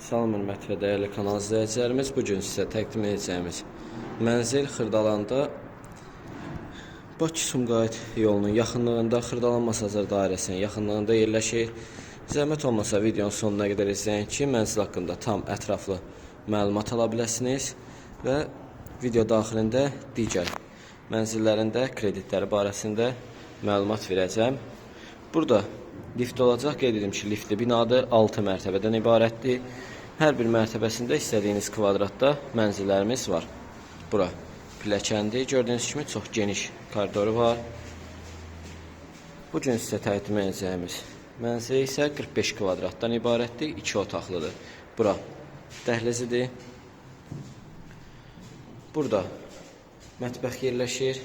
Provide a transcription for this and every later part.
Salam hörmətli və dəyərli kanal izləyicilərimiz, bu gün sizə təqdim edəcəyimiz mənzil Xırdalanda Bakı-Sumqayıt yolunun yaxınlığında Xırdalan Masazır dairəsinin yaxınlığında yerləşir. Zəhmət olmasa videonun sonuna qədər izləyin ki, mənzil haqqında tam ətraflı məlumat ala biləsiniz və video daxilində digər mənzillərində kreditləri barəsində məlumat verəcəm. Burada lift olacaq. Qeyd edim ki, liftli binadır, 6 mərtəbədən ibarətdir. Hər bir mərtəbəsində istədiyiniz kvadratda mənzillərimiz var. Bura pilləkəndir. Gördüyünüz kimi çox geniş koridoru var. Bu gün sizə təqdim edəcəyimiz mənzil isə 45 kvadratdan ibarətdir, 2 otaqlıdır. Bura dəhlizidir. Burada mətbəx yerləşir.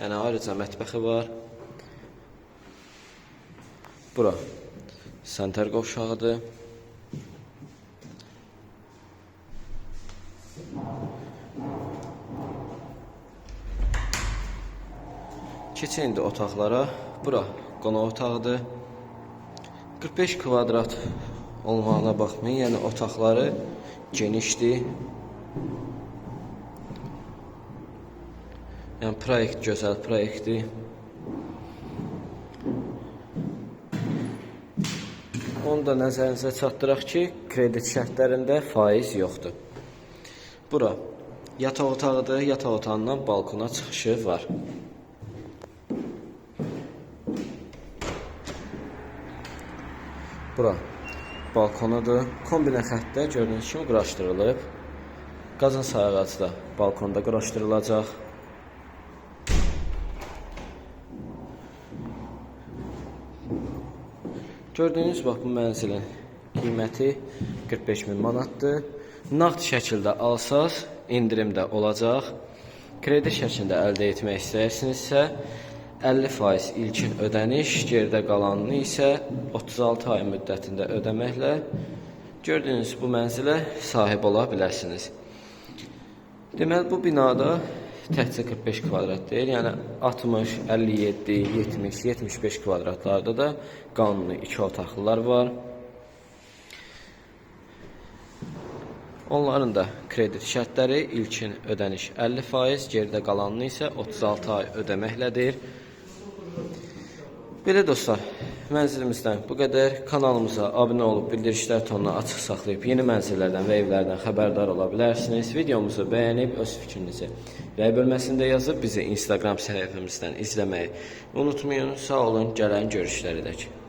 Yəni ayrıca mətbəxi var. Bura sanitar qovşağıdır. Keçin indi otaqlara. Bura qonaq otağıdır. 45 kvadrat olmağına baxmayın, yəni otaqları genişdir. Yəni proyekt gözəl proyektdir. Onu da nəzərinizə çatdıraq ki, kredit şərtlərində faiz yoxdur. Bura yataq otağıdır. Yataq otağından balkona çıxışı var. Bura balkonudur. Kombinə xəttdə gördüyünüz kimi quraşdırılıb. Qazın sayğacı da balkonda quraşdırılacaq. Gördüyünüz bax bu mənzilin qiyməti 45 min manatdır. Nağd şəkildə alsaz endirim də olacaq. Kredit şəklində əldə etmək istəyirsinizsə 50% ilkin ödəniş, geridə qalanını isə 36 ay müddətində ödəməklə gördüyünüz bu mənzilə sahib ola bilərsiniz. Deməli bu binada təkcə 45 kvadrat deyil, yəni 60, 57, 70, 75 kvadratlarda da qanuni 2 otaqlılar var. Onların da kredit şərtləri ilkin ödəniş 50%, geridə qalanını isə 36 ay ödəməklədir. Belə dostlar, mənzilimizdən bu qədər. Kanalımıza abunə olub bildirişlər tonunu açıq saxlayıb yeni mənzillərdən və evlərdən xəbərdar ola bilərsiniz. Videomuzu bəyənib öz fikrinizi rəy bölməsində yazıb bizi Instagram səhifəmizdən izləməyi unutmayın. Sağ olun, gələn görüşlərədək.